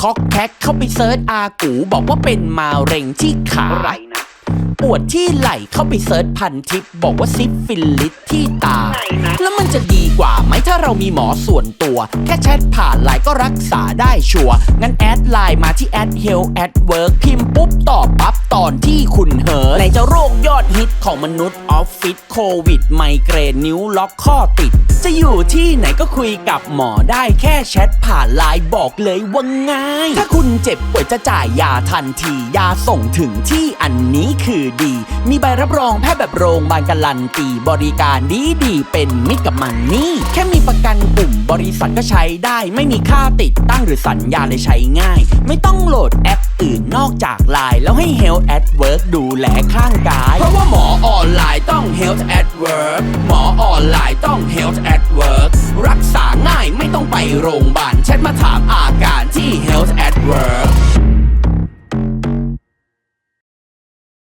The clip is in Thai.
คอกแคกเข้าไปเซิร์ชอากูบอกว่าเป็นมาเร็งที่ขาไรนะปวดที่ไหล่เข้าไปเซิร์ชพันทิปบอกว่าซิฟิลิสที่ตาไหนนะแล้วมัน จะดีกว่าไหมถ้าเรามีหมอส่วนตัว แค่แชทผ่านไลน์ก็รักษาได้ชัวร์งั้นแอดไลน์มาที่แอดเฮลแอดเวิร์กพิมพ์ปุ๊บตอบปั๊บตอนที่คุณเหินในจะโรคยอดฮิตของมนุษย์ออฟฟิศโควิด ไมเกรนนิ้วล็อกข้อติด จะอยู่ที่ไหนก็คุยกับหมอได้แค่แชทผ่านไลน์บอกเลยว่าง่าย ถ้าคุณเจ็บป่วยจะจ่ายยาทันทียาส่งถึงที่อันนี้คือดี มีใบรับรองแพทย์แบบโรงพยาบาลการันตีบริการดีดีเป็นมิตรกับมันนี่ แค่มีประกันกลุ่มบริษัทก็ใช้ได้ ไม่มีค่าติดตั้งหรือสัญญาเลยใช้ง่าย ไม่ต้องโหลดแอปอื่นนอกจากไลน์แล้วให้ Health at Work ดูแลข้างกาย เพราะว่าหมอออนไลน์ต้อง Health at Work หมอออนไลน์ต้อง Health at Work รักษาง่ายไม่ต้องไปโรงพยาบาลแชทมาถามอ